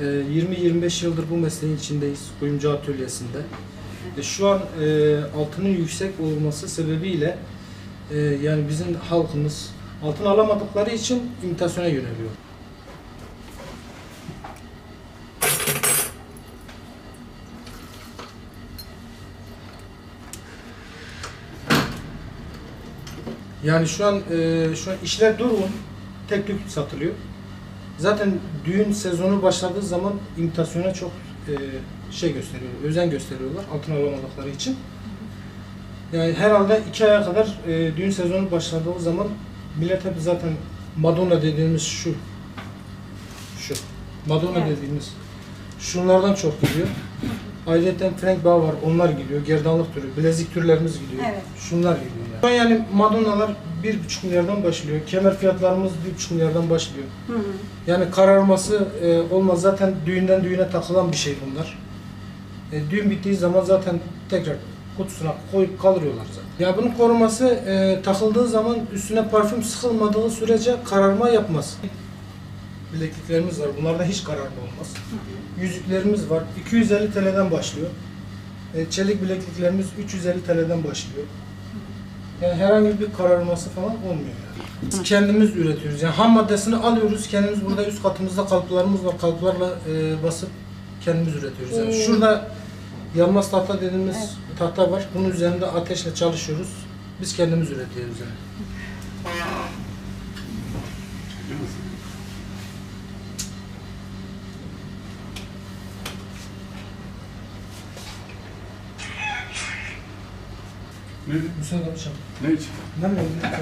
Ee, 20-25 yıldır bu mesleğin içindeyiz, kuyumcu atölyesinde. E, Şu an e, altının yüksek olması sebebiyle e, yani bizim halkımız altın alamadıkları için imitasyona yöneliyor. Yani şu an e, şu an işler durgun, tek tük satılıyor. Zaten düğün sezonu başladığı zaman imitasyona çok e, şey gösteriyor, özen gösteriyorlar altın alamadıkları için. Yani herhalde iki aya kadar e, düğün sezonu başladığı zaman millet hep zaten Madonna dediğimiz şu, şu, Madonna Evet. dediğimiz şunlardan çok gidiyor. Ayrıca Frank Bağ var, onlar gidiyor. Gerdanlık türü, bilezik türlerimiz gidiyor. Evet. Şunlar gidiyor yani. Şu an yani Madonna'lar bir buçuk milyardan başlıyor. Kemer fiyatlarımız bir buçuk milyardan başlıyor. Hı hı. Yani kararması e, olmaz. Zaten düğünden düğüne takılan bir şey bunlar. E, düğün bittiği zaman zaten tekrar kutusuna koyup kaldırıyorlar zaten. Ya bunun koruması e, takıldığı zaman üstüne parfüm sıkılmadığı sürece kararma yapmaz. Bilekliklerimiz var. Bunlarda hiç kararma olmaz. Yüzüklerimiz var. 250 TL'den başlıyor. E, çelik bilekliklerimiz 350 TL'den başlıyor. Yani herhangi bir kararması falan olmuyor yani. Biz kendimiz üretiyoruz. Yani ham maddesini alıyoruz. Kendimiz burada üst katımızda kalıplarımız var. Kalıplarla e, basıp kendimiz üretiyoruz. Yani Hmm. şurada yanmaz tahta dediğimiz Evet. tahta var. Bunun üzerinde ateşle çalışıyoruz. Biz kendimiz üretiyoruz yani. Ne, Müsaade alacağım. ne için? Ne mi?